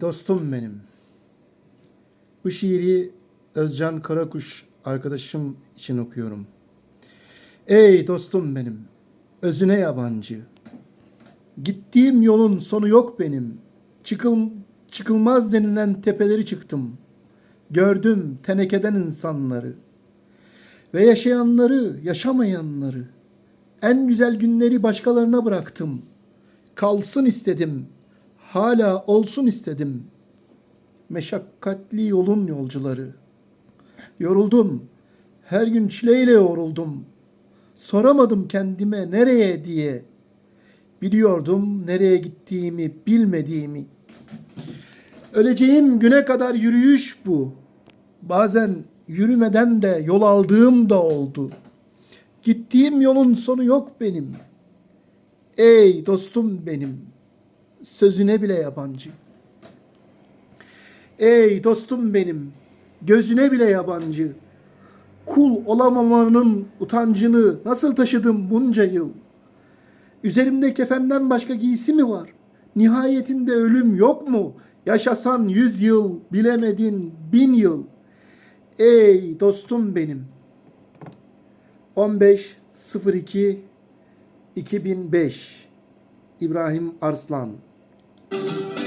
dostum benim. Bu şiiri Özcan Karakuş arkadaşım için okuyorum. Ey dostum benim, özüne yabancı. Gittiğim yolun sonu yok benim. Çıkıl, çıkılmaz denilen tepeleri çıktım. Gördüm tenekeden insanları. Ve yaşayanları, yaşamayanları. En güzel günleri başkalarına bıraktım. Kalsın istedim. Hala olsun istedim. Meşakkatli yolun yolcuları. Yoruldum. Her gün çileyle yoruldum. Soramadım kendime nereye diye. Biliyordum nereye gittiğimi, bilmediğimi. Öleceğim güne kadar yürüyüş bu. Bazen yürümeden de yol aldığım da oldu. Gittiğim yolun sonu yok benim. Ey dostum benim, sözüne bile yabancı. Ey dostum benim, gözüne bile yabancı. Kul olamamanın utancını nasıl taşıdım bunca yıl? Üzerimde kefenden başka giysi mi var? Nihayetinde ölüm yok mu? Yaşasan yüz yıl, bilemedin bin yıl. Ey dostum benim. 15 02 2005 İbrahim Arslan